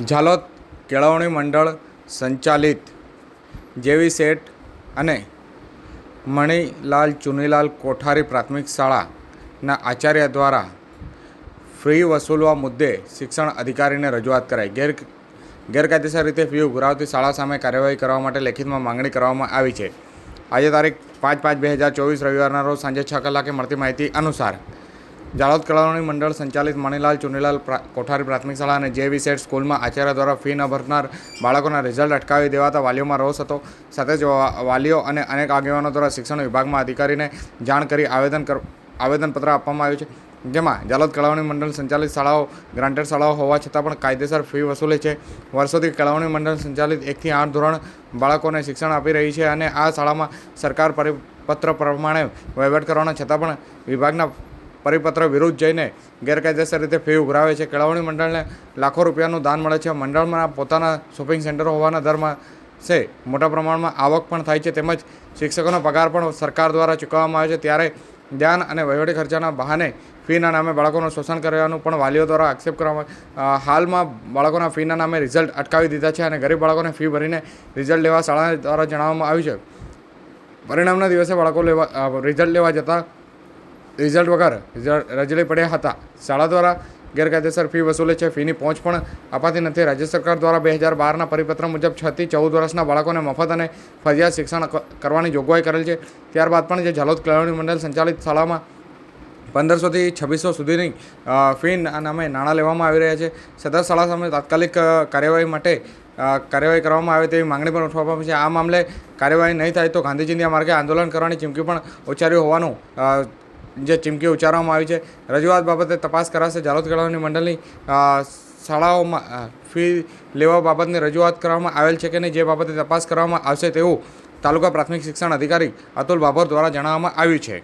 ઝાલોદ કેળવણી મંડળ સંચાલિત જેવી શેઠ અને મણિલાલ ચુનીલાલ કોઠારી પ્રાથમિક શાળાના આચાર્ય દ્વારા ફી વસૂલવા મુદ્દે શિક્ષણ અધિકારીને રજૂઆત કરાઈ. ગેર ગેરકાયદેસર રીતે ફી ઉઘરાવતી શાળા સામે કાર્યવાહી કરવા માટે લેખિતમાં માંગણી કરવામાં આવી છે. આજે તારીખ પાંચ પાંચ બે હજાર ચોવીસ રવિવારના રોજ સાંજે છ કલાકે મળતી માહિતી અનુસાર જાલોદ કળાવણી મંડળ સંચાલિત મણિલાલ ચુનીલાલ કોઠારી પ્રાથમિક શાળા અને જે સેટ સ્કૂલમાં આચાર્ય દ્વારા ફી ન ભરનાર બાળકોના રિઝલ્ટ અટકાવી દેવાતા વાલીઓમાં રોષ હતો. સાથે જ વાલીઓ અને અનેક આગેવાનો દ્વારા શિક્ષણ વિભાગમાં અધિકારીને જાણ કરી આવેદન કર, આવેદનપત્ર આપવામાં આવ્યું છે. જેમાં જાલોદ કળાવણી મંડળ સંચાલિત શાળાઓ, ગ્રાન્ટેડ શાળાઓ હોવા છતાં પણ કાયદેસર ફી વસૂલે છે. વર્ષોથી કેળવણી મંડળ સંચાલિત એકથી આઠ ધોરણ બાળકોને શિક્ષણ આપી રહી છે અને આ શાળામાં સરકાર પરિપત્ર પ્રમાણે વહીવટ કરવાના છતાં પણ વિભાગના પરિપત્ર વિરુદ્ધ જઈને ગેરકાયદેસર રીતે ફી ઉઘરાવે છે. કેળવણી મંડળને લાખો રૂપિયાનું દાન મળે છે. મંડળમાં પોતાના શોપિંગ સેન્ટરો હોવાના દરમાં છે. મોટા પ્રમાણમાં આવક પણ થાય છે. તેમજ શિક્ષકોનો પગાર પણ સરકાર દ્વારા ચૂકવવામાં આવે છે. ત્યારે ધ્યાન અને વહીવટી ખર્ચાના બહાને ફીના નામે બાળકોનું શોષણ કરવાનું પણ વાલીઓ દ્વારા આક્ષેપ કરવામાં હાલમાં બાળકોના ફીના નામે રિઝલ્ટ અટકાવી દીધા છે અને ગરીબ બાળકોને ફી ભરીને રિઝલ્ટ લેવા શાળા દ્વારા જણાવવામાં આવ્યું છે. પરિણામના દિવસે બાળકો લેવા રિઝલ્ટ લેવા જતાં રિઝલ્ટ વગર રજળી પડ્યા હતા. શાળા દ્વારા ગેરકાયદેસર ફી વસૂલે છે. ફીની પહોંચ પણ અપાતી નથી. રાજ્ય સરકાર દ્વારા બે હજાર બારના પરિપત્ર મુજબ છ થી ચૌદ વર્ષના બાળકોને મફત અને ફરજિયાત શિક્ષણ કરવાની જોગવાઈ કરેલ છે. ત્યારબાદ પણ જે ઝાલોદ કેળવણી મંડળ સંચાલિત શાળામાં પંદરસોથી છવ્વીસો સુધીની ફી નામે નાણાં લેવામાં આવી રહ્યા છે. સદર શાળા સામે તાત્કાલિક કાર્યવાહી માટે કાર્યવાહી કરવામાં આવે તેવી માંગણી પણ ઉઠવામાં આવી છે. આ મામલે કાર્યવાહી નહીં થાય તો ગાંધીજીના માર્ગે આંદોલન કરવાની ચીમકી પણ ઉચ્ચાર્યું હોવાનું જે ચીમકી ઉચ્ચારવામાં આવી છે. રજૂઆત બાબતે તપાસ કરાશે જાલોદ કેળવણી મંડળની શાળાઓમાં ફી લેવા બાબતની રજૂઆત કરવામાં આવેલ છે કે નહીં જે બાબતે તપાસ કરવામાં આવશે તેવું તાલુકા પ્રાથમિક શિક્ષણ અધિકારી અતુલ બાબર દ્વારા જણાવવામાં આવ્યું છે.